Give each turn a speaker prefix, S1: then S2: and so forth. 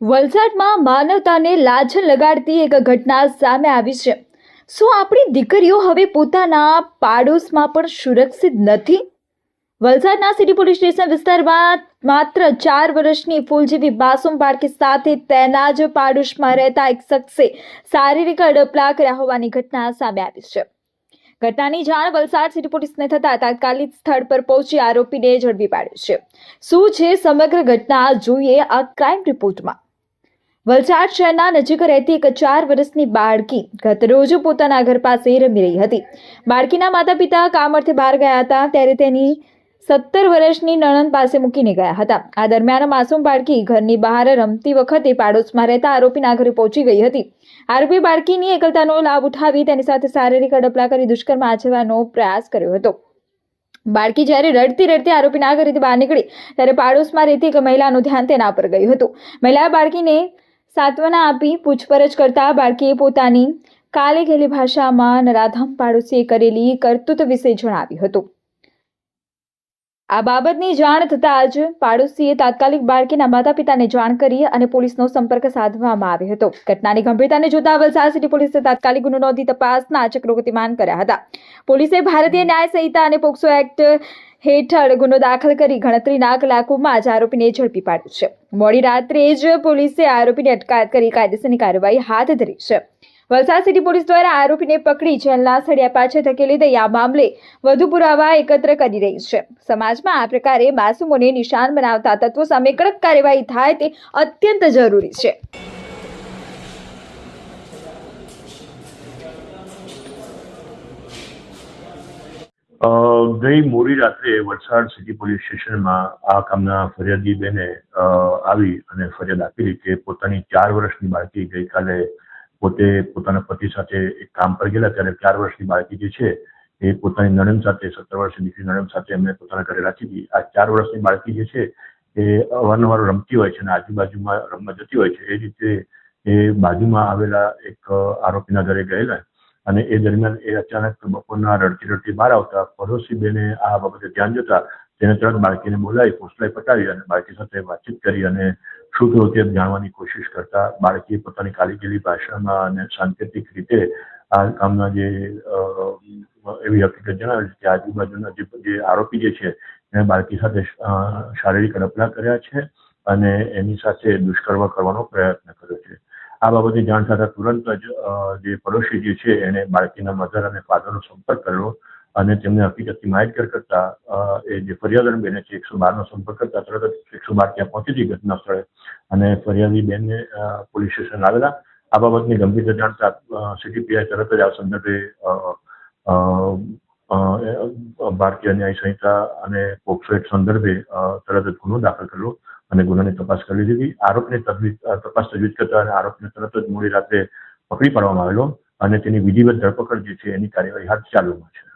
S1: વલસાડમાં માનવતાને લાજન લગાડતી એક ઘટના સામે આવી છે. શું આપણી દીકરીઓ હવે પોતાના પાડોશમાં પણ સુરક્ષિત નથી? વલસાડના સિટી પોલીસ સ્ટેશન વિસ્તારમાં માત્ર ચાર વર્ષની ફૂલ જેવી માસૂમ બાળકી સાથે તેના જ પાડોશમાં રહેતા એક શખ્સે શારીરિક અડપલા કર્યા હોવાની ઘટના સામે આવી છે. ઘટનાની જાણ વલસાડ સિટી પોલીસને થતાં તાત્કાલિક સ્થળ પર પહોંચી આરોપીને ઝડપી પાડ્યો છે. શું છે સમગ્ર ઘટના? જોઈએ આ ક્રાઇમ રિપોર્ટમાં. વલસાડ શહેરના નજીક રહેતી એક ચાર વર્ષની બાળકી ગત રોજ પોતાના ઘર પાસે રમી રહી હતી. બાળકીના માતા પિતા કામ અર્થે બહાર ગયા હતા, ત્યારે તેની સત્તર વર્ષની નણંદ પાસે મૂકીને ગયા હતા. આ દરમિયાન માસૂમ બાળકી ઘરની બહાર રમતી વખતે પાડોશમાં રહેતા આરોપીના ઘરે પહોંચી ગઈ હતી. આરોપી બાળકીની એકલતાનો લાભ ઉઠાવી તેની સાથે શારીરિક અડપલા કરી દુષ્કર્મ આચરવાનો પ્રયાસ કર્યો હતો. બાળકી જ્યારે રડતી રડતી આરોપીના ઘરેથી બહાર નીકળી, ત્યારે પાડોશમાં રહેતી એક મહિલાનું ધ્યાન તેના પર ગયું હતું. મહિલાએ બાળકીને સાંત્વના આપી પૂછપરછ કરતા બાળકીએ પોતાની કાલે ગયેલી ભાષામાં નરાધમ પાડોશીએ કરેલી કરતૂત વિશે જણાવ્યું હતું. આ બાબતની જાણ થતાં જ પાડોશીએ તાત્કાલિક બાળકીના માતા પિતાને જાણ કરી અને પોલીસનો સંપર્ક સાધવામાં આવ્યો હતો. ઘટનાની ગંભીરતાને જોતા વલસાડ સિટી પોલીસે તાત્કાલિક ગુનો નોંધી તપાસના ચક્રો ગતિમાન કર્યા હતા. પોલીસે ભારતીય ન્યાય સંહિતા અને પોક્સો એક્ટ હેઠળ ગુનો દાખલ કરી ગણતરીના કલાકોમાં જ આરોપીને ઝડપી પાડ્યો છે. મોડી રાત્રે જ પોલીસે આરોપીની અટકાયત કરી કાયદેસરની કાર્યવાહી હાથ ધરી છે. વલસાડ સિટી પોલીસ દ્વારા આરોપીને પકડી જેલના સળિયા પાછળ ધકેલી દઈ આ મામલે વધુ પુરાવા એકત્ર કરી રહી છે. સમાજમાં આ પ્રકારે માસુમોને નિશાન બનાવતા તત્વો સામે કડક કાર્યવાહી થાય તે અત્યંત જરૂરી છે.
S2: ગઈ મોડી રાત્રે વલસાડ સિટી પોલીસ સ્ટેશનમાં આ કામના ફરિયાદી બેને આવી અને ફરિયાદ આપી કે પોતાની ચાર વર્ષની બાળકી ગઈકાલે પોતે પોતાના પતિ સાથે એક કામ પર ગયેલા ત્યારે ચાર વર્ષની બાળકી જે છે એ પોતાની નણંદ સાથે, સત્તર વર્ષની દીકરી નણંદ સાથે એમને પોતાના ઘરે રાખી હતી. આ ચાર વર્ષની બાળકી જે છે એ અવારનવાર રમતી હોય છે અને આજુબાજુમાં રમવા જતી હોય છે. એ રીતે એ બાજુમાં આવેલા એક આરોપીના ઘરે ગયેલા અને એ દરમિયાન એ અચાનક બપોરના રડતી રડતી બહાર આવતા પડોશી બેને આ બાબતે ધ્યાન જતા તેને તરત બાળકીને બોલાવી ફોસલાઈ પટાવી અને બાળકી સાથે વાતચીત કરી અને શું થયું તે જાણવાની કોશિશ કરતા બાળકીએ પોતાની કાલી ભાષામાં અને સાંકેતિક રીતે આ કામના જે એવી હકીકત જણાવેલી કે આજુબાજુના જે આરોપી જે છે એને બાળકી સાથે શારીરિક અડપલા કર્યા છે અને એની સાથે દુષ્કર્મ કરવાનો પ્રયત્ન કર્યો છે. આ બાબતે જાણ થતાં તુરંત જ જે પડોશી જે છે એને બાળકીના મધર અને ફાધરનો સંપર્ક કર્યો અને તેમને હકીકતથી માહિતગાર કરતા એ જે ફરિયાદણ બેને છે, એકસો બારનો સંપર્ક કરતા તરત જ એકસો બાર ત્યાં પહોંચી હતી ઘટના સ્થળે અને ફરિયાદી બેનને પોલીસ સ્ટેશન આવેલા આ બાબતની ગંભીરતા જાણતા સીટીપીઆઈ સિટી પીઆઈ તરત જ આ સંદર્ભે ભારતીય ન્યાય સંહિતા અને પોક્સો એક્ટ સંદર્ભે તરત જ ગુનો દાખલ કર્યો. અને ગુનાની તપાસ કરી લીધી આરોપને તપાસ તજવીજ કરતા અને આરોપીને તરત જ મોડી રાત્રે પકડી પાડવામાં આવેલો અને તેની વિધિવત ધરપકડ જે છે એની કાર્યવાહી હાથ ચાલુમાં છે.